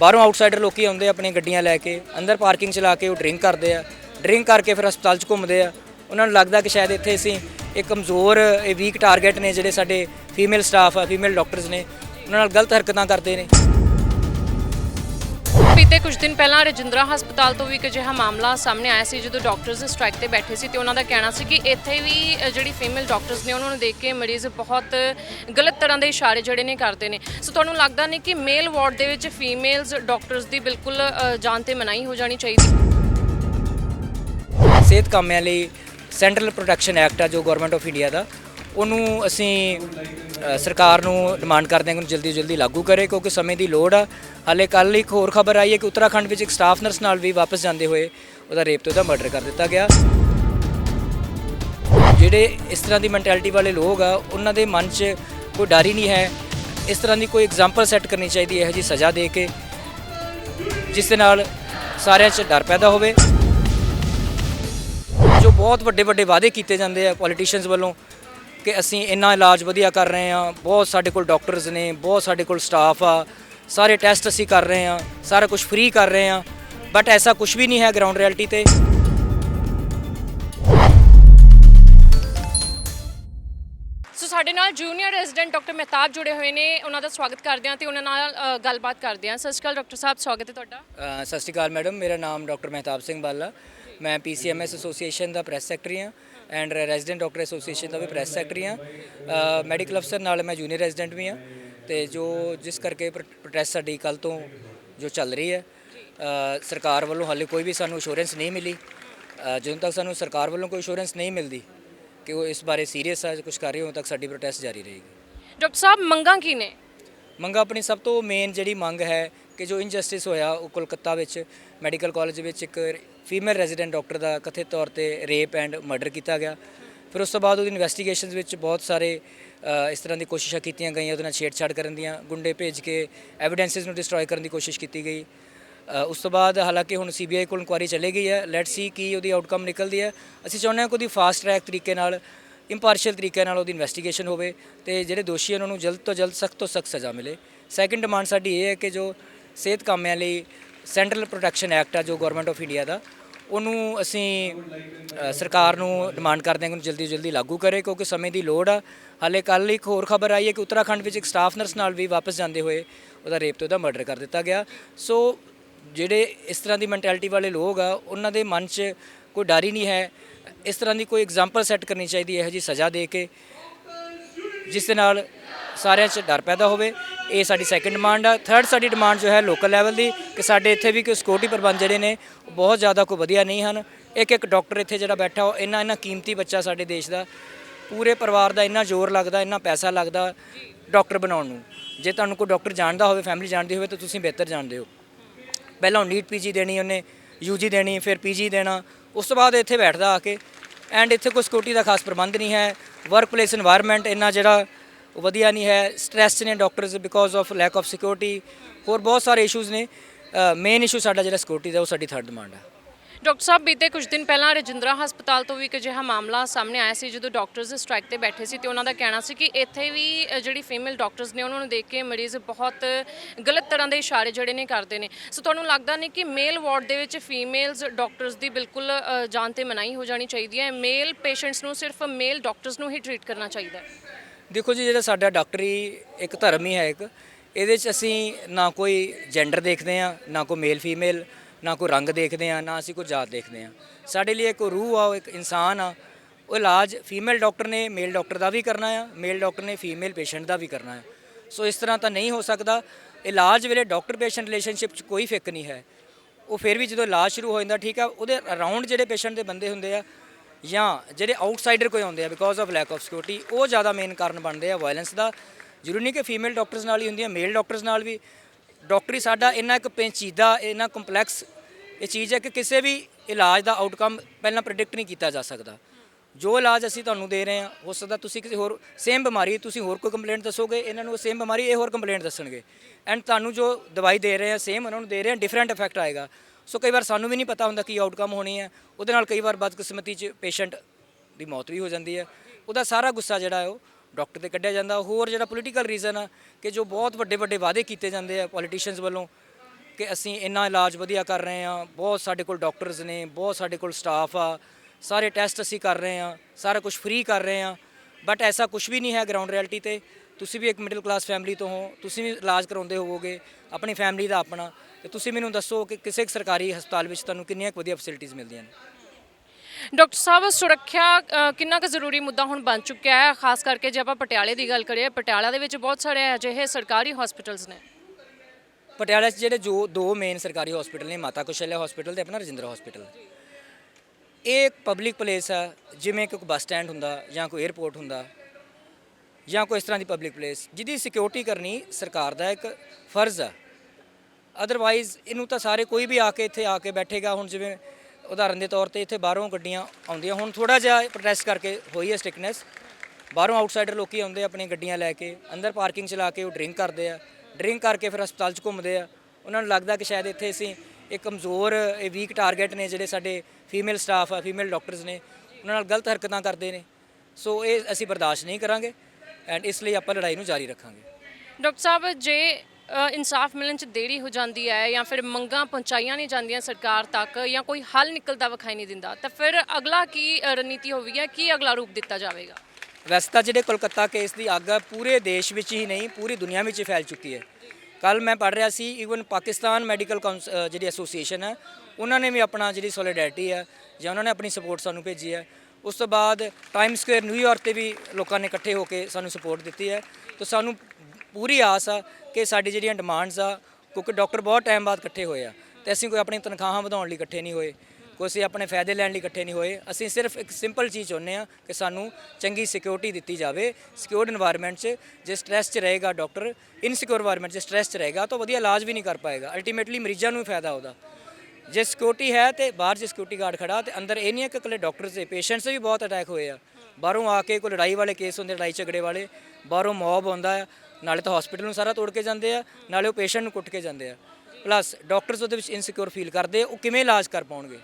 ਬਾਹਰੋਂ ਆਊਟਸਾਈਡਰ ਲੋਕੀ ਆਉਂਦੇ ਆ ਆਪਣੀਆਂ ਗੱਡੀਆਂ ਲੈ ਕੇ, ਅੰਦਰ ਪਾਰਕਿੰਗ ਚਲਾ ਕੇ ਉਹ ਡਰਿੰਕ ਕਰਦੇ ਆ। ਡਰਿੰਕ ਕਰਕੇ ਫਿਰ ਹਸਪਤਾਲ 'ਚ ਘੁੰਮਦੇ ਆ। ਉਹਨਾਂ ਨੂੰ ਲੱਗਦਾ ਕਿ ਸ਼ਾਇਦ ਇੱਥੇ ਅਸੀਂ ਇਹ ਕਮਜ਼ੋਰ, ਇਹ ਵੀਕ ਟਾਰਗੇਟ ਨੇ ਜਿਹੜੇ ਸਾਡੇ ਫੀਮੇਲ ਸਟਾਫ ਆ ਫੀਮੇਲ ਡਾਕਟਰਸ ਨੇ। ਉਹਨਾਂ ਨਾਲ ਗਲਤ ਹਰਕਤਾਂ ਕਰਦੇ ਨੇ। ਬੀਤੇ ਕੁਝ ਦਿਨ ਪਹਿਲਾਂ ਰਜਿੰਦਰਾ ਹਸਪਤਾਲ ਤੋਂ ਵੀ ਇੱਕ ਅਜਿਹਾ ਮਾਮਲਾ ਸਾਹਮਣੇ ਆਇਆ ਸੀ ਜਦੋਂ ਡਾਕਟਰਸ ਸਟ੍ਰਾਈਕ ਤੇ ਬੈਠੇ ਸੀ ਤੇ ਉਹਨਾਂ ਦਾ ਕਹਿਣਾ ਸੀ ਕਿ ਇੱਥੇ ਵੀ ਅ, ਜਿਹੜੀ ਫੀਮੇਲ ਡਾਕਟਰਸ ਨੇ ਉਹਨਾਂ ਨੂੰ ਦੇਖ ਕੇ ਮਰੀਜ਼ ਬਹੁਤ ਗਲਤ ਤਰ੍ਹਾਂ ਦੇ ਇਸ਼ਾਰੇ ਜਿਹੜੇ ਨੇ ਕਰਦੇ ਨੇ। ਸੋ ਤੁਹਾਨੂੰ ਲੱਗਦਾ ਨਹੀਂ ਕਿ ਮੇਲ ਵਾਰਡ ਦੇ ਵਿੱਚ ਫੀਮੇਲਸ ਡਾਕਟਰਸ ਦੀ ਬਿਲਕੁਲ ਅ, ਜਾਨ ਤੇ ਮਨਾਹੀ ਹੋ ਜਾਣੀ ਚਾਹੀਦੀ? ਸਿਹਤ ਕਾਮਿਆਂ ਲਈ ਸੈਂਟਰਲ ਪ੍ਰੋਟੈਕਸ਼ਨ ਐਕਟ ਆ ਜੋ ਗਵਰਨਮੈਂਟ ਆਫ ਇੰਡੀਆ ਦਾ ਉਹਨੂੰ ਅਸੀਂ ਸਰਕਾਰ ਨੂੰ ਡਿਮਾਂਡ ਕਰਦੇ ਹਾਂ ਕਿ ਉਹਨੂੰ ਜਲਦੀ ਜਲਦੀ ਲਾਗੂ ਕਰੇ, ਕਿਉਂਕਿ ਸਮੇਂ ਦੀ ਲੋੜ ਆ। ਹਾਲੇ ਕੱਲ ਇੱਕ ਹੋਰ ਖਬਰ ਆਈ ਹੈ ਕਿ ਉੱਤਰਾਖੰਡ ਵਿੱਚ ਇੱਕ ਸਟਾਫ ਨਰਸ ਨਾਲ ਵੀ ਵਾਪਸ ਜਾਂਦੇ ਹੋਏ ਉਹਦਾ ਰੇਪ ਤੇ ਉਹਦਾ ਮਰਡਰ ਕਰ ਦਿੱਤਾ ਗਿਆ। ਜਿਹੜੇ ਇਸ ਤਰ੍ਹਾਂ ਦੀ ਮੈਂਟੈਲਿਟੀ ਵਾਲੇ ਲੋਕ ਆ, ਉਹਨਾਂ ਦੇ ਮਨ 'ਚ ਕੋਈ ਡਰ ਹੀ ਨਹੀਂ ਹੈ। ਇਸ ਤਰ੍ਹਾਂ ਦੀ ਕੋਈ ਐਗਜ਼ਾਮਪਲ ਸੈੱਟ ਕਰਨੀ ਚਾਹੀਦੀ ਹੈ, ਇਹੋ ਜੀ ਸਜ਼ਾ ਦੇ ਕੇ, ਜਿਸ ਦੇ ਨਾਲ ਸਾਰਿਆਂ 'ਚ ਡਰ ਪੈਦਾ ਹੋਵੇ। ਜੋ ਬਹੁਤ ਵੱਡੇ ਵੱਡੇ ਵਾਅਦੇ ਕੀਤੇ ਜਾਂਦੇ ਆ ਪੋਲੀਟੀਸ਼ੀਅਨਸ ਵੱਲੋਂ ਕਿ ਅਸੀਂ ਇੰਨਾ ਇਲਾਜ ਵਧੀਆ ਕਰ ਰਹੇ ਹਾਂ। ਬਹੁਤ ਸਾਡੇ ਕੋਲ ਡਾਕਟਰਸ ਨੇ ਬਹੁਤ ਸਾਡੇ ਕੋਲ ਸਟਾਫ ਆ। ਸਾਰੇ ਟੈਸਟ ਅਸੀਂ ਕਰ ਰਹੇ ਹਾਂ ਸਾਰਾ ਕੁਝ ਫ੍ਰੀ ਕਰ ਰਹੇ ਹਾਂ। ਬਟ ਐਸਾ ਕੁਝ ਵੀ ਨਹੀਂ ਹੈ ਗਰਾਊਂਡ ਰਿਐਲਿਟੀ ਤੇ। ਸੋ ਸਾਡੇ ਨਾਲ ਜੂਨੀਅਰ ਰੈਜ਼ੀਡੈਂਟ ਡਾਕਟਰ ਮਹਿਤਾਬ ਜੁੜੇ ਹੋਏ ਨੇ। ਉਹਨਾਂ ਦਾ ਸਵਾਗਤ ਕਰਦੇ ਹਾਂ ਤੇ ਉਹਨਾਂ ਨਾਲ ਅ, ਗੱਲਬਾਤ ਕਰਦੇ ਹਾਂ। ਸਤਿ ਸ਼੍ਰੀ ਅਕਾਲ ਡਾਕਟਰ ਸਾਹਿਬ ਸਵਾਗਤ ਹੈ ਤੁਹਾਡਾ। ਅ, ਸਤਿ ਸ਼੍ਰੀ ਅਕਾਲ ਮੈਡਮ ਮੇਰਾ ਨਾਮ ਡਾਕਟਰ ਮਹਿਤਾਬ ਸਿੰਘ ਬਾਲਾ। ਮੈਂ ਪੀਸੀਐਮਐਸ ਐਸੋਸੀਏਸ਼ਨ ਦਾ ਪ੍ਰੈਸ ਸੈਕਟਰੀ ਹਾਂ। ਐਂਡ ਰੈਜ਼ੀਡੈਂਟ ਡਾਕਟਰ ਐਸੋਸੀਏਸ਼ਨ ਦਾ ਵੀ ਪ੍ਰੈਸ ਸੈਕਟਰੀ ਹਾਂ। ਮੈਡੀਕਲ ਅਫਸਰ ਨਾਲ ਮੈਂ ਜੂਨੀਅਰ ਰੈਜ਼ੀਡੈਂਟ ਵੀ ਹਾਂ ਤੇ ਜੋ ਜਿਸ ਕਰਕੇ ਪ੍ਰੋਟੈਸਟ ਸਾਡੀ ਕੱਲ ਤੋਂ ਜੋ ਚੱਲ ਰਹੀ ਹੈ ਸਰਕਾਰ ਵੱਲੋਂ ਹਾਲੇ ਕੋਈ ਵੀ ਸਾਨੂੰ ਅਸ਼ੋਰੈਂਸ ਨਹੀਂ ਮਿਲੀ। ਜਦੋਂ ਤੱਕ ਸਾਨੂੰ ਸਰਕਾਰ ਵੱਲੋਂ ਕੋਈ ਅਸ਼ੋਰੈਂਸ ਨਹੀਂ ਮਿਲਦੀ ਕਿ ਉਹ ਇਸ ਬਾਰੇ ਸੀਰੀਅਸ ਹੈ ਕੁਝ ਕਰ ਰਹੀ ਉਦੋਂ ਤੱਕ ਸਾਡੀ ਪ੍ਰੋਟੈਸਟ ਜਾਰੀ ਰਹੇਗੀ। ਡਾਕਟਰ ਸਾਹਿਬ ਮੰਗਾਂ ਕੀ ਨੇ? ਮੰਗਾ ਆਪਣੀ ਸਭ ਤੋਂ ਮੇਨ ਜਿਹੜੀ ਮੰਗ ਹੈ ਕਿ ਜੋ ਇਨਜਸਟਿਸ ਹੋਇਆ ਉਹ ਕੋਲਕਾਤਾ ਵਿੱਚ ਮੈਡੀਕਲ ਕਾਲਜ ਵਿੱਚ ਇੱਕ ਫੀਮੇਲ ਰੈਜ਼ੀਡੈਂਟ ਡਾਕਟਰ ਦਾ ਕਥਿਤ ਤੌਰ ਤੇ ਰੇਪ ਐਂਡ ਮਰਡਰ ਕੀਤਾ ਗਿਆ। ਫਿਰ ਉਸ ਤੋਂ ਬਾਅਦ ਉਹਦੀ ਇਨਵੈਸਟੀਗੇਸ਼ਨਸ ਵਿੱਚ ਬਹੁਤ ਸਾਰੇ ਇਸ ਤਰ੍ਹਾਂ ਦੀ ਕੋਸ਼ਿਸ਼ਾਂ ਕੀਤੀਆਂ ਗਈਆਂ, ਉਹਦੇ ਨਾਲ ਛੇੜਛਾੜ ਕਰਨ ਦੀਆਂ, ਗੁੰਡੇ ਭੇਜ ਕੇ ਐਵੀਡੈਂਸਸ ਨੂੰ ਡਿਸਟਰੋਏ ਕਰਨ ਦੀ ਕੋਸ਼ਿਸ਼ ਕੀਤੀ ਗਈ। ਉਸ ਤੋਂ ਬਾਅਦ ਹਾਲਾਂਕਿ ਹੁਣ ਸੀਬੀਆਈ ਕੋਲ ਇਨਕੁਆਰੀ ਚਲੇ ਗਈ ਹੈ ਲੈਟਸ ਸੀ ਕੀ ਉਹਦੀ ਆਊਟਕਮ ਨਿਕਲਦੀ ਹੈ। ਅਸੀਂ ਚਾਹੁੰਦੇ ਹਾਂ ਕਿ ਉਹਦੀ ਫਾਸਟ ਟਰੈਕ ਤਰੀਕੇ ਨਾਲ ਇੰਪਾਰਸ਼ੀਅਲ ਤਰੀਕੇ ਨਾਲ ਉਹਦੀ ਇਨਵੈਸਟੀਗੇਸ਼ਨ ਹੋਵੇ ਤੇ ਜਿਹੜੇ ਦੋਸ਼ੀ ਉਹਨਾਂ ਨੂੰ ਜਲਦ ਤੋਂ ਜਲਦ, ਸਖਤ ਤੋਂ ਸਖਤ ਸਜ਼ਾ ਮਿਲੇ। ਸੈਕੰਡ ਡਿਮਾਂਡ ਸਾਡੀ ਇਹ ਹੈ ਕਿ ਜੋ ਸਿਹਤ ਕਾਮਿਆਂ ਲਈ ਸੈਂਟਰਲ ਪ੍ਰੋਟੈਕਸ਼ਨ ਐਕਟ ਆ ਜੋ ਗਵਰਨਮੈਂਟ ਆਫ ਇੰਡੀਆ ਦਾ, ਉਹਨੂੰ ਅਸੀਂ ਸਰਕਾਰ ਨੂੰ ਡਿਮਾਂਡ ਕਰਦੇ ਹਾਂ ਕਿ ਉਹਨੂੰ ਜਲਦੀ ਤੋਂ ਜਲਦੀ ਲਾਗੂ ਕਰੇ ਕਿਉਂਕਿ ਸਮੇਂ ਦੀ ਲੋੜ ਆ। ਹਾਲੇ ਕੱਲ ਇੱਕ ਹੋਰ ਖਬਰ ਆਈ ਹੈ ਕਿ ਉੱਤਰਾਖੰਡ ਵਿੱਚ ਇੱਕ ਸਟਾਫ ਨਰਸ ਨਾਲ ਵੀ ਵਾਪਸ ਜਾਂਦੇ ਹੋਏ ਉਹਦਾ ਰੇਪ ਤੇ ਉਹਦਾ ਮਰਡਰ ਕਰ ਦਿੱਤਾ ਗਿਆ। ਸੋ ਜਿਹੜੇ ਇਸ ਤਰ੍ਹਾਂ ਦੀ ਮੈਂਟੈਲਿਟੀ ਵਾਲੇ ਲੋਕ ਆ, ਉਹਨਾਂ ਦੇ ਮਨ 'ਚ ਕੋਈ ਡਰ ਹੀ ਨਹੀਂ ਹੈ। ਇਸ ਤਰ੍ਹਾਂ ਦੀ ਕੋਈ ਐਗਜ਼ਾਮਪਲ ਸੈੱਟ ਕਰਨੀ ਚਾਹੀਦੀ ਹੈ, ਇਹੋ ਜੀ ਸਜ਼ਾ ਦੇ ਕੇ। ਜਿਸ ਦੇ ਨਾਲ ਸਾਰਿਆਂ 'ਚ ਡਰ ਪੈਦਾ ਹੋਵੇ। ਇਹ ਸਾਡੀ ਸੈਕੰਡ ਡਿਮਾਂਡ ਆ। ਥਰਡ ਸਾਡੀ ਡਿਮਾਂਡ ਜੋ ਹੈ ਲੋਕਲ ਲੈਵਲ ਦੀ। ਕਿ ਸਾਡੇ ਇੱਥੇ ਵੀ ਕੋਈ ਸਿਕਿਉਰਿਟੀ ਪ੍ਰਬੰਧ ਜਿਹੜੇ ਨੇ ਬਹੁਤ ਜ਼ਿਆਦਾ ਕੋਈ ਵਧੀਆ ਨਹੀਂ ਹਨ। ਇੱਕ ਇੱਕ ਡਾਕਟਰ ਇੱਥੇ ਜਿਹੜਾ ਬੈਠਾ, ਉਹ ਇੰਨਾ ਇੰਨਾ ਕੀਮਤੀ ਬੱਚਾ ਸਾਡੇ ਦੇਸ਼ ਦਾ, ਪੂਰੇ ਪਰਿਵਾਰ ਦਾ ਇੰਨਾ ਜ਼ੋਰ ਲੱਗਦਾ, ਇੰਨਾ ਪੈਸਾ ਲੱਗਦਾ ਡਾਕਟਰ ਬਣਾਉਣ ਨੂੰ। ਜੇ ਤੁਹਾਨੂੰ ਕੋਈ ਡਾਕਟਰ ਜਾਣਦਾ ਹੋਵੇ ਫੈਮਿਲੀ ਜਾਣਦੀ ਹੋਵੇ, ਤਾਂ ਤੁਸੀਂ ਬਿਹਤਰ ਜਾਣਦੇ ਹੋ। ਪਹਿਲਾਂ ਨੀਟ ਪੀਜੀ ਦੇਣੀ ਉਹਨੇ ਯੂਜੀ ਦੇਣੀ, ਫਿਰ ਪੀਜੀ ਦੇਣਾ। ਉਸ ਤੋਂ ਬਾਅਦ ਇੱਥੇ ਬੈਠਦਾ ਆ ਕੇ ਐਂਡ ਇੱਥੇ ਕੋਈ ਸਿਕਿਉਰਿਟੀ ਦਾ ਖਾਸ ਪ੍ਰਬੰਧ ਨਹੀਂ ਹੈ। ਵਰਕ ਪਲੇਸ এনवायरमेंट ਇੰਨਾ ਜਿਹੜਾ ਵਧੀਆ ਨਹੀਂ ਹੈ। ਸਟ੍ਰੈਸ ਨੇ doctors because of lack of security ਹੋਰ ਬਹੁਤ ਸਾਰੇ ਇਸ਼ੂਜ਼ ਨੇ। ਮੇਨ ਇਸ਼ੂ ਸਾਡਾ ਜਿਹੜਾ ਸਿਕਿਉਰਿਟੀ ਦਾ, ਉਹ ਸਾਡੀ ਥਰਡ ਡਿਮਾਂਡ ਹੈ। ਡਾਕਟਰ ਸਾਹਿਬ ਬੀਤੇ ਕੁਝ ਦਿਨ ਪਹਿਲਾਂ ਰਜਿੰਦਰਾ ਹਸਪਤਾਲ ਤੋਂ ਵੀ ਇੱਕ ਅਜਿਹਾ ਮਾਮਲਾ ਸਾਹਮਣੇ ਆਇਆ ਸੀ ਜਦੋਂ ਡਾਕਟਰਸ ਸਟ੍ਰਾਈਕ ਤੇ ਬੈਠੇ ਸੀ ਤੇ ਉਹਨਾਂ ਦਾ ਕਹਿਣਾ ਸੀ ਕਿ ਇੱਥੇ ਵੀ ਜਿਹੜੀ ਫੀਮੇਲ ਡਾਕਟਰਸ ਨੇ ਉਹਨਾਂ ਨੂੰ ਦੇਖ ਕੇ ਮਰੀਜ਼ ਬਹੁਤ ਗਲਤ ਤਰ੍ਹਾਂ ਦੇ ਇਸ਼ਾਰੇ ਜਿਹੜੇ ਨੇ ਕਰਦੇ ਨੇ। ਸੋ ਤੁਹਾਨੂੰ ਲੱਗਦਾ ਨਹੀਂ ਕਿ ਮੇਲ ਵਾਰਡ ਦੇ ਵਿੱਚ ਫੀਮੇਲਸ ਡਾਕਟਰਸ ਦੀ ਬਿਲਕੁਲ ਅ, ਜਾਨ ਤੇ ਮਨਾਹੀ ਹੋ ਜਾਣੀ ਚਾਹੀਦੀ ਹੈ? ਮੇਲ ਪੇਸ਼ੈਂਟਸ ਨੂੰ ਸਿਰਫ ਮੇਲ ਡਾਕਟਰਸ ਨੂੰ ਹੀ ਟ੍ਰੀਟ ਕਰਨਾ ਚਾਹੀਦਾ ਹੈ? ਦੇਖੋ ਜੀ ਜਿਹੜਾ ਸਾਡਾ ਡਾਕਟਰੀ ਇੱਕ ਧਰਮ ਹੀ ਹੈ ਇੱਕ ਇਹਦੇ 'ਚ ਅਸੀਂ ਨਾ ਕੋਈ ਜੈਂਡਰ ਦੇਖਦੇ ਆ ਨਾ ਕੋਈ ਮੇਲ ਫੀਮੇਲ ਨਾ ਕੋਈ ਰੰਗ ਦੇਖਦੇ ਆ, ਨਾ ਅਸੀਂ ਕੋਈ ਜਾਤ ਦੇਖਦੇ ਆ। ਸਾਡੇ ਲਈ ਇੱਕ ਰੂਹ ਆ, ਉਹ ਇੱਕ ਇਨਸਾਨ ਆ। ਉਹ ਇਲਾਜ ਫੀਮੇਲ ਡਾਕਟਰ ਨੇ, ਮੇਲ ਡਾਕਟਰ ਦਾ ਵੀ ਕਰਨਾ ਆ, ਮੇਲ ਡਾਕਟਰ ਨੇ ਫੀਮੇਲ ਪੇਸ਼ੈਂਟ ਦਾ ਵੀ ਕਰਨਾ ਆ। ਸੋ ਇਸ ਤਰ੍ਹਾਂ ਤਾਂ ਨਹੀਂ ਹੋ ਸਕਦਾ। ਇਲਾਜ ਵੇਲੇ ਡਾਕਟਰ ਪੇਸ਼ੈਂਟ ਰਿਲੇਸ਼ਨਸ਼ਿਪ 'ਚ ਕੋਈ ਫਿੱਕ ਨਹੀਂ ਹੈ। ਉਹ ਫਿਰ ਵੀ ਜਦੋਂ ਇਲਾਜ ਸ਼ੁਰੂ ਹੋ ਜਾਂਦਾ, ਠੀਕ ਆ, ਉਹਦੇ ਅਰਾਊਂਡ ਜਿਹੜੇ ਪੇਸ਼ੈਂਟ ਦੇ ਬੰਦੇ ਹੁੰਦੇ ਆ ਜਾਂ ਜਿਹੜੇ ਆਊਟਸਾਈਡਰ ਕੋਈ ਆਉਂਦੇ ਆ because of lack of security ਉਹ ਜ਼ਿਆਦਾ ਮੇਨ ਕਾਰਨ ਬਣਦੇ ਆ ਵਾਇਲੈਂਸ ਦਾ। ਜ਼ਰੂਰੀ ਨਹੀਂ ਕਿ ਫੀਮੇਲ ਡਾਕਟਰਸ ਨਾਲ ਹੀ ਹੁੰਦੀ ਆ ਮੇਲ ਡਾਕਟਰਸ ਨਾਲ ਵੀ। ਡਾਕਟਰੀ ਸਾਡਾ ਇੰਨਾ ਇੱਕ ਪੇਚੀਦਾ, ਇੰਨਾ ਕੰਪਲੈਕਸ ਇਹ ਚੀਜ਼ ਹੈ ਕਿ ਕਿਸੇ ਵੀ ਇਲਾਜ ਦਾ ਆਊਟਕਮ ਪਹਿਲਾਂ ਪ੍ਰੈਡਿਕਟ ਨਹੀਂ ਕੀਤਾ ਜਾ ਸਕਦਾ। ਜੋ ਇਲਾਜ ਅਸੀਂ ਤੁਹਾਨੂੰ ਦੇ ਰਹੇ ਹਾਂ, ਹੋ ਸਕਦਾ ਤੁਸੀਂ ਕਿਸੇ ਹੋਰ ਸੇਮ ਬਿਮਾਰੀ, ਤੁਸੀਂ ਹੋਰ ਕੋਈ ਕੰਪਲੇਂਟ ਦੱਸੋਗੇ, ਇਹਨਾਂ ਨੂੰ ਸੇਮ ਬਿਮਾਰੀ, ਇਹ ਹੋਰ ਕੰਪਲੇਂਟ ਦੱਸਣਗੇ। ਐਂਡ ਤੁਹਾਨੂੰ ਜੋ ਦਵਾਈ ਦੇ ਰਹੇ ਹਾਂ ਸੇਮ ਉਹਨਾਂ ਨੂੰ ਦੇ ਰਹੇ ਹਾਂ ਡਿਫਰੈਂਟ ਇਫੈਕਟ ਆਏਗਾ। ਸੋ ਕਈ ਵਾਰ ਸਾਨੂੰ ਵੀ ਨਹੀਂ ਪਤਾ ਹੁੰਦਾ ਕੀ ਆਊਟਕਮ ਹੋਣੀ ਹੈ। ਉਹਦੇ ਨਾਲ ਕਈ ਵਾਰ ਬਦਕਿਸਮਤੀ 'ਚ ਪੇਸ਼ੈਂਟ ਦੀ ਮੌਤ ਵੀ ਹੋ ਜਾਂਦੀ ਹੈ। ਉਹਦਾ ਸਾਰਾ ਗੁੱਸਾ ਜਿਹੜਾ ਹੈ ਉਹ ਡਾਕਟਰ ਤੇ ਕੱਢਿਆ ਜਾਂਦਾ। ਹੋਰ ਜਿਹੜਾ ਪੋਲੀਟੀਕਲ ਰੀਜ਼ਨ ਆ ਕਿ ਜੋ ਬਹੁਤ ਵੱਡੇ ਵੱਡੇ ਵਾਅਦੇ ਕੀਤੇ ਜਾਂਦੇ ਆ ਪੋਲੀਟੀਸ਼ੀਅਨਸ ਵੱਲੋਂ ਕਿ ਅਸੀਂ ਇੰਨਾ ਇਲਾਜ ਵਧੀਆ ਕਰ ਰਹੇ ਹਾਂ, ਬਹੁਤ ਸਾਡੇ ਕੋਲ ਡਾਕਟਰਸ ਨੇ, ਬਹੁਤ ਸਾਡੇ ਕੋਲ ਸਟਾਫ ਆ, ਸਾਰੇ ਟੈਸਟ ਅਸੀਂ ਕਰ ਰਹੇ ਹਾਂ, ਸਾਰਾ ਕੁਝ ਫ੍ਰੀ ਕਰ ਰਹੇ ਹਾਂ। ਬਟ ਐਸਾ ਕੁਝ ਵੀ ਨਹੀਂ ਹੈ ਗਰਾਊਂਡ ਰਿਐਲਿਟੀ ਤੇ। ਤੁਸੀਂ ਵੀ ਇੱਕ ਮਿਡਲ ਕਲਾਸ ਫੈਮਿਲੀ ਤੋਂ ਹੋ, ਤੁਸੀਂ ਵੀ ਇਲਾਜ ਕਰਾਉਂਦੇ ਹੋਵੋਗੇ, ਆਪਣੀ ਫੈਮਿਲੀ ਦਾ ਆਪਣਾ। ਤੇ ਤੁਸੀਂ ਮੈਨੂੰ ਦੱਸੋ ਕਿ ਕਿਸੇ ਇੱਕ ਸਰਕਾਰੀ ਹਸਪਤਾਲ ਵਿੱਚ ਤੁਹਾਨੂੰ ਕਿੰਨੀਆਂ ਕੁ ਵਧੀਆ ਫੈਸਿਲਿਟੀਆਂ ਮਿਲਦੀਆਂ ਨੇ? ਡਾਕਟਰ ਸਾਹਿਬ ਸੁਰੱਖਿਆ ਅ, ਕਿੰਨਾ ਕੁ ਜ਼ਰੂਰੀ ਮੁੱਦਾ ਹੁਣ ਬਣ ਚੁੱਕਿਆ ਹੈ? ਖਾਸ ਕਰਕੇ ਜੇ ਆਪਾਂ ਪਟਿਆਲੇ ਦੀ ਗੱਲ ਕਰੀਏ ਪਟਿਆਲਾ ਦੇ ਵਿੱਚ ਬਹੁਤ ਸਾਰੇ ਅਜਿਹੇ ਸਰਕਾਰੀ ਹਸਪੀਟਲਸ ਨੇ। ਪਟਿਆਲਾ 'ਚ ਜਿਹੜੇ ਜੋ ਦੋ ਮੇਨ ਸਰਕਾਰੀ ਹਸਪੀਟਲ ਨੇ ਮਾਤਾ ਕੁਸ਼ਲਿਆ ਹਸਪੀਟਲ ਤੇ ਆਪਣਾ ਰਜਿੰਦਰਾ ਹਸਪੀਟਲ ਇਹ ਇੱਕ ਪਬਲਿਕ ਪਲੇਸ ਆ ਜਿਵੇਂ ਕਿ ਕੋਈ ਬੱਸ ਸਟੈਂਡ ਹੁੰਦਾ ਜਾਂ ਕੋਈ 에ਅਰਪੋਰਟ ਹੁੰਦਾ ਜਾਂ ਕੋਈ ਇਸ ਤਰ੍ਹਾਂ ਦੀ ਪਬਲਿਕ ਪਲੇਸ ਜਿਹਦੀ ਸਿਕਿਉਰਿਟੀ ਕਰਨੀ ਸਰਕਾਰ ਦਾ ਇੱਕ ਫਰਜ਼ ਆ। ਅਦਰਵਾਈਜ਼ ਇਹਨੂੰ ਤਾਂ ਸਾਰੇ ਕੋਈ ਵੀ ਆ ਕੇ ਇੱਥੇ ਆ ਕੇ ਬੈਠੇਗਾ ਹੁਣ ਜਿਵੇਂ ਉਦਾਹਰਨ ਦੇ ਤੌਰ ਤੇ ਇੱਥੇ ਬਾਹਰੋਂ ਗੱਡੀਆਂ ਆਉਂਦੀਆਂ। ਹੁਣ ਥੋੜਾ ਜਿਹਾ ਪ੍ਰੋਟੈਸਟ ਕਰਕੇ ਹੋਈ ਹੈ ਸਟਿਕਨੈਸ ਬਾਹਰੋਂ ਆਊਟਸਾਈਡਰ ਲੋਕੀ ਆਉਂਦੇ ਆ ਗੱਡੀਆਂ ਲੈ ਕੇ, ਅੰਦਰ ਪਾਰਕਿੰਗ ਚਲਾ ਕੇ ਉਹ ਡਰਿੰਕ ਕਰਦੇ ਆ। ਡਰਿੰਕ ਕਰਕੇ ਫਿਰ ਹਸਪਤਾਲ 'ਚ ਘੁੰਮਦੇ ਆ। ਉਹਨਾਂ ਨੂੰ ਲੱਗਦਾ ਕਿ ਸ਼ਾਇਦ ਇੱਥੇ ਅਸੀਂ ਇਹ ਕਮਜ਼ੋਰ, ਇਹ ਵੀਕ ਟਾਰਗੇਟ ਨੇ ਜਿਹੜੇ ਸਾਡੇ ਫੀਮੇਲ ਸਟਾਫ ਆ ਫੀਮੇਲ ਡਾਕਟਰਸ ਨੇ। ਉਹਨਾਂ ਨਾਲ ਗਲਤ ਹਰਕਤਾਂ ਕਰਦੇ ਨੇ। ਸੋ ਇਹ ਅਸੀਂ ਬਰਦਾਸ਼ਤ ਨਹੀਂ ਕਰਾਂਗੇ। ਐਂਡ ਇਸ ਲਈ ਆਪਾਂ ਲੜਾਈ ਨੂੰ ਜਾਰੀ ਰੱਖਾਂਗੇ। ਡਾਕਟਰ ਸਾਹਿਬ, ਜੇ ਇਨਸਾਫ ਮਿਲਣ 'ਚ ਦੇਰੀ ਹੋ ਜਾਂਦੀ ਹੈ ਜਾਂ ਫਿਰ ਮੰਗਾਂ ਪਹੁੰਚਾਈਆਂ ਨਹੀਂ ਜਾਂਦੀਆਂ ਸਰਕਾਰ ਤੱਕ ਜਾਂ ਕੋਈ ਹੱਲ ਨਿਕਲਦਾ ਵਿਖਾਈ ਨਹੀਂ ਦਿੰਦਾ, ਤਾਂ ਫਿਰ ਅਗਲਾ ਕੀ ਰਣਨੀਤੀ ਹੋਵੇਗੀ ਕੀ ਅਗਲਾ ਰੂਪ ਦਿੱਤਾ ਜਾਵੇਗਾ? ਵੈਸੇ ਤਾਂ ਜਿਹੜੇ ਕੋਲਕਾਤਾ ਕੇਸ ਦੀ ਅੱਗ ਆ ਪੂਰੇ ਦੇਸ਼ ਵਿੱਚ ਹੀ ਨਹੀਂ, ਪੂਰੀ ਦੁਨੀਆ ਵਿੱਚ ਹੀ ਫੈਲ ਚੁੱਕੀ ਹੈ। ਕੱਲ ਮੈਂ ਪੜ੍ਹ ਰਿਹਾ ਸੀ ਈਵਨ ਪਾਕਿਸਤਾਨ ਮੈਡੀਕਲ ਕਾਉਂਸ- ਜਿਹੜੀ ਐਸੋਸੀਏਸ਼ਨ ਹੈ, ਉਹਨਾਂ ਨੇ ਵੀ ਆਪਣਾ ਜਿਹੜੀ ਸੋਲੀਡੈਰਿਟੀ ਹੈ, ਜਾਂ ਉਹਨਾਂ ਨੇ ਆਪਣੀ ਸਪੋਰਟ ਸਾਨੂੰ ਭੇਜੀ ਹੈ। ਉਸ ਤੋਂ ਬਾਅਦ ਟਾਈਮ ਸਕੁਅਰ ਨਿਊਯਾਰਕ ਤੇ ਵੀ ਲੋਕਾਂ ਨੇ ਇਕੱਠੇ ਹੋ ਕੇ ਸਾਨੂੰ ਸਪੋਰਟ ਦਿੱਤੀ ਹੈ। ਤਾਂ ਸਾਨੂੰ ਪੂਰੀ ਆਸ ਆ ਕਿ ਸਾਡੀ ਜਿਹੜੀਆਂ ਡਿਮਾਂਡਸ ਆ, ਕਿਉਂਕਿ ਡਾਕਟਰ ਬਹੁਤ ਟਾਈਮ ਬਾਅਦ ਇਕੱਠੇ ਹੋਏ ਆ, ਤੇ ਅਸੀਂ ਕੋਈ ਆਪਣੀਆਂ ਤਨਖਾਹਾਂ ਵਧਾਉਣ ਲਈ ਇਕੱਠੇ ਨਹੀਂ ਹੋਏ, ਕੋਈ ਅਸੀਂ ਆਪਣੇ ਫਾਇਦੇ ਲੈਣ ਲਈ ਇਕੱਠੇ ਨਹੀਂ ਹੋਏ, ਅਸੀਂ ਸਿਰਫ ਇੱਕ ਸਿੰਪਲ ਚੀਜ਼ ਚਾਹੁੰਦੇ ਆ ਕਿ ਸਾਨੂੰ ਚੰਗੀ ਸਿਕਿਉਰਿਟੀ ਦਿੱਤੀ ਜਾਵੇ ਸਿਕਿਉਰਡ এনवायरमेंट 'ਚ, ਜੇ ਸਟ्रेस 'ਚ ਰਹੇਗਾ ਡਾਕਟਰ ਇਨਸਿਕਿਉਰ এনवायरमेंट 'ਚ ਸਟ्रेस 'ਚ ਰਹੇਗਾ, ਤਾਂ ਵਧੀਆ ਇਲਾਜ ਵੀ ਨਹੀਂ ਕਰ ਪਾਏਗਾ ਅਲਟੀਮੇਟਲੀ ਮਰੀਜ਼ਾਂ ਨੂੰ ਹੀ ਫਾਇਦਾ ਉਹਦਾ। ਜੇ ਸਿਕਿਉਰਿਟੀ ਹੈ ਤੇ ਬਾਹਰ ਜੇ ਸਿਕਿਉਰਿਟੀ ਗਾਰਡ ਖੜਾ, ਤੇ ਅੰਦਰ ਇਹ ਨਹੀਂ ਹੈ ਕਿ ਇਕੱਲੇ ਡਾਕਟਰ ਤੇ ਪੇਸ਼ੈਂਟਸ ਵੀ ਬਹੁਤ ਅਟੈਕ ਹੋਏ ਆ। ਬਾਹਰੋਂ ਆ ਕੇ ਕੋਈ ਲੜਾਈ ਵਾਲੇ ਕੇਸ ਹੁੰਦੇ, ਲੜਾਈ ਝਗੜੇ ਵਾਲੇ, ਬਾਹਰੋਂ ਮੌਬ ਹੁੰਦਾ ਹੈ ਨਾਲੇ ਤਾਂ ਹਸਪੀਟਲ ਨੂੰ ਸਾਰਾ ਤੋੜ ਕੇ ਜਾਂਦੇ ਆ ਨਾਲੇ ਉਹ ਪੇਸ਼ੈਂਟ ਨੂੰ ਕੁੱਟ ਕੇ ਜਾਂਦੇ ਆ। ਪਲੱਸ ਡਾਕਟਰਸ ਉਹਦੇ ਵਿੱਚ ਇਨਸਿਕਿਉਰ ਫੀਲ ਕਰਦੇ ਆ ਉਹ ਕਿਵੇਂ ਇਲਾਜ ਕਰ ਪਾਉਣਗੇ?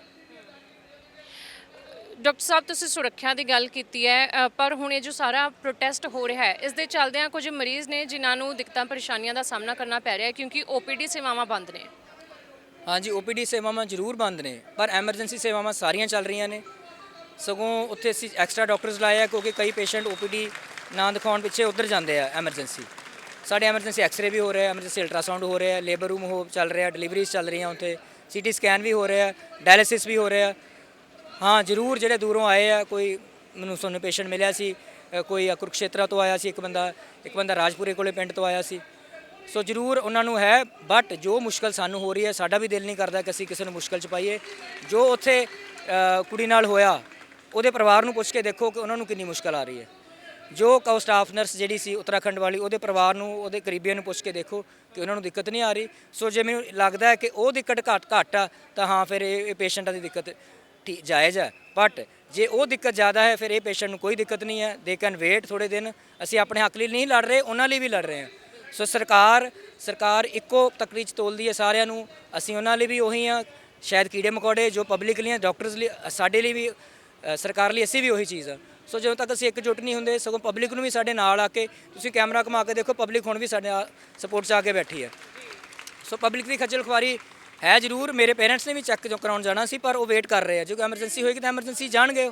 ਡਾਕਟਰ ਸਾਹਿਬ ਤੁਸੀਂ ਸੁਰੱਖਿਆ ਦੀ ਗੱਲ ਕੀਤੀ ਹੈ ਅ, ਪਰ ਹੁਣ ਇਹ ਜੋ ਸਾਰਾ ਪ੍ਰੋਟੈਸਟ ਹੋ ਰਿਹਾ ਹੈ ਇਸ ਦੇ ਚੱਲਦਿਆਂ ਕੁਝ ਮਰੀਜ਼ ਨੇ ਜਿਨ੍ਹਾਂ ਨੂੰ ਦਿੱਕਤਾਂ ਪਰੇਸ਼ਾਨੀਆਂ ਦਾ ਸਾਹਮਣਾ ਕਰਨਾ ਪੈ ਰਿਹਾ ਹੈ ਕਿਉਂਕਿ ਓਪੀਡੀ ਸੇਵਾਵਾਂ ਬੰਦ ਨੇ। ਹਾਂਜੀ ਓਪੀਡੀ ਸੇਵਾਵਾਂ ਜ਼ਰੂਰ ਬੰਦ ਨੇ ਪਰ ਐਮਰਜੈਂਸੀ ਸੇਵਾਵਾਂ ਸਾਰੀਆਂ ਚੱਲ ਰਹੀਆਂ ਨੇ। ਸਗੋਂ ਉੱਥੇ ਅਸੀਂ ਐਕਸਟਰਾ ਡਾਕਟਰਸ ਲਾਏ ਆ ਕਿਉਂਕਿ ਕਈ ਪੇਸ਼ੈਂਟ ਓਪੀਡੀ ਨਾ ਦਿਖਾਉਣ ਪਿੱਛੇ ਉੱਧਰ ਜਾਂਦੇ ਆ ਐਮਰਜੈਂਸੀ ਸਾਡੇ ਐਮਰਜੈਂਸੀ ਐਕਸਰੇ ਵੀ ਹੋ ਰਿਹਾ, ਐਮਰਜੈਂਸੀ ਅਲਟਰਾਸਾਊਂਡ ਹੋ ਰਿਹਾ ਲੇਬਰ ਰੂਮ ਹੋ, ਚੱਲ ਰਿਹਾ ਡਿਲੀਵਰੀਜ਼ ਚੱਲ ਰਹੀਆਂ ਉੱਥੇ ਸੀਟੀ ਸਕੈਨ ਵੀ ਹੋ ਰਿਹਾ ਡਾਇਲਿਸਿਸ ਵੀ ਹੋ ਰਿਹਾ। ਹਾਂ, ਜ਼ਰੂਰ ਜਿਹੜੇ ਦੂਰੋਂ ਆਏ ਆ, ਕੋਈ ਮੈਨੂੰ ਸੁਣਨ ਪੇਸ਼ੈਂਟ ਮਿਲਿਆ ਸੀ ਕੋਈ ਆ ਤੋਂ ਆਇਆ ਸੀ ਇੱਕ ਬੰਦਾ ਇੱਕ ਬੰਦਾ ਰਾਜਪੁਰੇ ਕੋਲੇ ਪਿੰਡ ਤੋਂ ਆਇਆ ਸੀ। ਸੋ ਜ਼ਰੂਰ ਉਹਨਾਂ ਨੂੰ ਹੈ ਬਟ ਜੋ ਮੁਸ਼ਕਲ ਸਾਨੂੰ ਹੋ ਰਹੀ ਹੈ, ਸਾਡਾ ਵੀ ਦਿਲ ਨਹੀਂ ਕਰਦਾ ਕਿ ਅਸੀਂ ਕਿਸੇ ਨੂੰ ਮੁਸ਼ਕਲ ਚ ਪਾਈਏ। ਜੋ ਉੱਥੇ ਕੁੜੀ ਨਾਲ ਹੋਇਆ, ਉਹਦੇ ਪਰਿਵਾਰ ਨੂੰ ਪੁੱਛ ਕੇ ਦੇਖੋ ਕਿ ਉਹਨਾਂ ਨੂੰ ਕਿੰਨੀ ਮੁਸ਼ਕਲ ਆ ਰਹੀ ਹੈ। ਜੋ ਕਉ ਸਟਾਫ ਨਰਸ ਜਿਹੜੀ ਸੀ ਉੱਤਰਾਖੰਡ ਵਾਲੀ, ਉਹਦੇ ਪਰਿਵਾਰ ਨੂੰ, ਉਹਦੇ ਕਰੀਬੀਆਂ ਨੂੰ ਪੁੱਛ ਕੇ ਦੇਖੋ ਕਿ ਉਹਨਾਂ ਨੂੰ ਦਿੱਕਤ ਨਹੀਂ ਆ ਰਹੀ। ਸੋ ਜੇ ਮੈਨੂੰ ਲੱਗਦਾ ਹੈ ਕਿ ਉਹ ਦਿੱਕਤ ਘੱਟ ਘੱਟ ਆ, ਤਾਂ ਹਾਂ, ਫਿਰ ਇਹ ਇਹ ਪੇਸ਼ੈਂਟਾਂ ਦੀ ਦਿੱਕਤ ਠੀਕ ਜਾਇਜ਼ ਹੈ ਬਟ ਜੇ ਉਹ ਦਿੱਕਤ ਜ਼ਿਆਦਾ ਹੈ, ਫਿਰ ਇਹ ਪੇਸ਼ੈਂਟ ਨੂੰ ਕੋਈ ਦਿੱਕਤ ਨਹੀਂ ਹੈ। ਦੇ ਕੈਨ ਵੇਟ ਥੋੜੇ ਦਿਨ। ਅਸੀਂ ਆਪਣੇ ਹੱਕ ਲਈ ਨਹੀਂ ਲੜ ਰਹੇ, ਉਹਨਾਂ ਲਈ ਵੀ ਲੜ ਰਹੇ ਹਾਂ। ਸੋ ਸਰਕਾਰ ਸਰਕਾਰ ਇੱਕੋ ਤਕੜੀ 'ਚ ਤੋਲਦੀ ਹੈ ਸਾਰਿਆਂ ਨੂੰ। ਅਸੀਂ ਉਹਨਾਂ ਲਈ ਵੀ ਉਹੀ ਆ ਸ਼ਾਇਦ ਕੀੜੇ ਮਕੌੜੇ ਜੋ ਪਬਲਿਕ ਲਈ ਡਾਕਟਰਸ ਲਈ, ਸਾਡੇ ਲਈ ਵੀ ਸਰਕਾਰ ਲਈ ਅਸੀਂ ਵੀ ਉਹੀ ਚੀਜ਼ ਆ। ਸੋ ਜਦੋਂ ਤੱਕ ਅਸੀਂ ਇਕਜੁੱਟ ਨਹੀਂ ਹੁੰਦੇ ਸਗੋਂ ਪਬਲਿਕ ਨੂੰ ਵੀ ਸਾਡੇ ਨਾਲ ਆ ਕੇ ਤੁਸੀਂ ਕੈਮਰਾ ਘੁਮਾ ਕੇ ਦੇਖੋ ਪਬਲਿਕ ਹੁਣ ਵੀ ਸਾਡੇ ਸਪੋਰਟ 'ਚ ਆ ਕੇ ਬੈਠੀ ਹੈ। ਸੋ ਪਬਲਿਕ ਦੀ ਖੱਜਲ ਖੁਆਰੀ ਹੈ ਜ਼ਰੂਰ ਮੇਰੇ ਪੇਰੈਂਟਸ ਨੇ ਵੀ ਚੈੱਕ ਕਰਾਉਣ ਜਾਣਾ ਸੀ ਪਰ ਉਹ ਵੇਟ ਕਰ ਰਹੇ ਆ। ਜੋ ਐਮਰਜੈਂਸੀ ਹੋਏਗੀ ਤਾਂ ਐਮਰਜੈਂਸੀ ਜਾਣਗੇ।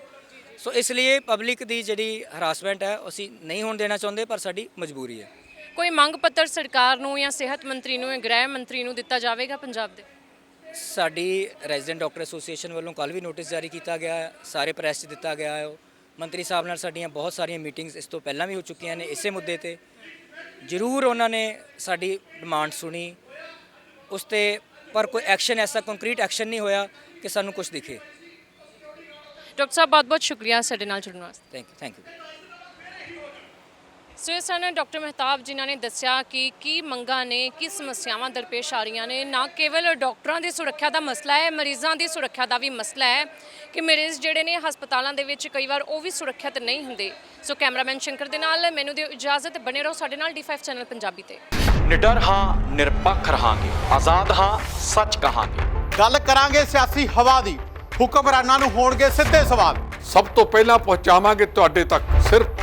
ਸੋ ਇਸ ਲਈ ਪਬਲਿਕ ਦੀ ਜਿਹੜੀ ਹਰਾਸਮੈਂਟ ਹੈ ਅਸੀਂ ਨਹੀਂ ਹੋਣ ਦੇਣਾ ਚਾਹੁੰਦੇ ਪਰ ਸਾਡੀ ਮਜਬੂਰੀ ਹੈ। ਕੋਈ ਮੰਗ ਪੱਤਰ ਸਰਕਾਰ ਨੂੰ ਜਾਂ ਸਿਹਤ ਮੰਤਰੀ ਨੂੰ ਜਾਂ ਗ੍ਰਹਿ ਮੰਤਰੀ ਨੂੰ ਦਿੱਤਾ ਜਾਵੇਗਾ ਪੰਜਾਬ ਦੇ? ਸਾਡੀ ਰੈਜ਼ੀਡੈਂਟ ਡਾਕਟਰ ਐਸੋਸੀਏਸ਼ਨ ਵੱਲੋਂ ਕੱਲ ਵੀ ਨੋਟਿਸ ਜਾਰੀ ਕੀਤਾ ਗਿਆ ਹੈ ਸਾਰੇ ਪ੍ਰੈਸ 'ਚ ਦਿੱਤਾ ਗਿਆ ਹੈ ਮੰਤਰੀ ਸਾਹਿਬ ਨਾਲ ਸਾਡੀਆਂ ਬਹੁਤ ਸਾਰੀਆਂ ਮੀਟਿੰਗਸ ਇਸ ਤੋਂ ਪਹਿਲਾਂ ਵੀ ਹੋ ਚੁੱਕੀਆਂ ਨੇ ਇਸੇ ਮੁੱਦੇ ਤੇ। ਜ਼ਰੂਰ ਉਹਨਾਂ ਨੇ ਸਾਡੀ ਡਿਮਾਂਡ ਸੁਣੀ। ਉਸ ਤੇ ਪਰ ਕੋਈ ਐਕਸ਼ਨ ਐਸਾ ਕੰਕਰੀਟ ਐਕਸ਼ਨ ਨਹੀਂ ਹੋਇਆ ਕਿ ਸਾਨੂੰ ਕੁਝ ਦਿਖੇ। ਡਾਕਟਰ ਸਾਹਿਬ ਬਹੁਤ ਬਹੁਤ ਸ਼ੁਕਰੀਆ ਸਾਡੇ ਨਾਲ ਜੁੜਨ ਵਾਸਤੇ। Thank you thank you. So ਇਹ ਸਨ ਡਾਕਟਰ ਮਹਿਤਾਬ ਜਿਨ੍ਹਾਂ ਨੇ ਦੱਸਿਆ ਕਿ ਕੀ ਮੰਗਾਂ ਨੇ ਕੀ ਸਮੱਸਿਆਵਾਂ ਦਰਪੇਸ਼ ਆ ਰਹੀਆਂ ਨੇ ਨਾ ਕੇਵਲ ਡਾਕਟਰਾਂ ਦੀ ਸੁਰੱਖਿਆ ਦਾ ਮਸਲਾ ਹੈ ਮਰੀਜ਼ਾਂ ਦੀ ਸੁਰੱਖਿਆ ਦਾ ਵੀ ਮਸਲਾ ਹੈ ਕਿ ਮਰੀਜ਼ ਜਿਹੜੇ ਨੇ ਹਸਪਤਾਲਾਂ ਦੇ ਵਿੱਚ ਕਈ ਵਾਰ ਉਹ ਵੀ ਸੁਰੱਖਿਅਤ ਨਹੀਂ ਹੁੰਦੇ। ਸੋ ਕੈਮਰਾਮੈਨ ਸ਼ੰਕਰ ਦੇ ਨਾਲ ਮੈਨੂੰ ਦਿਓ ਇਜਾਜ਼ਤ ਬਣੇ ਰਹੋ ਸਾਡੇ ਨਾਲ D5 ਚੈਨਲ ਪੰਜਾਬੀ ਤੇ। ਨਿਡਰ ਹਾਂ ਨਿਰਪੱਖ ਰਹਾਂਗੇ ਆਜ਼ਾਦ ਹਾਂ ਸੱਚ ਕਹਾਂਗੇ। ਗੱਲ ਕਰਾਂਗੇ ਸਿਆਸੀ ਹਵਾ ਦੀ ਹੁਕਮਰਾਨਾਂ ਨੂੰ ਹੋਣਗੇ ਸਿੱਧੇ ਸਵਾਲ। ਸਭ ਤੋਂ ਪਹਿਲਾਂ ਪਹੁੰਚਾਵਾਂਗੇ ਤੁਹਾਡੇ ਤੱਕ ਸਿਰਫ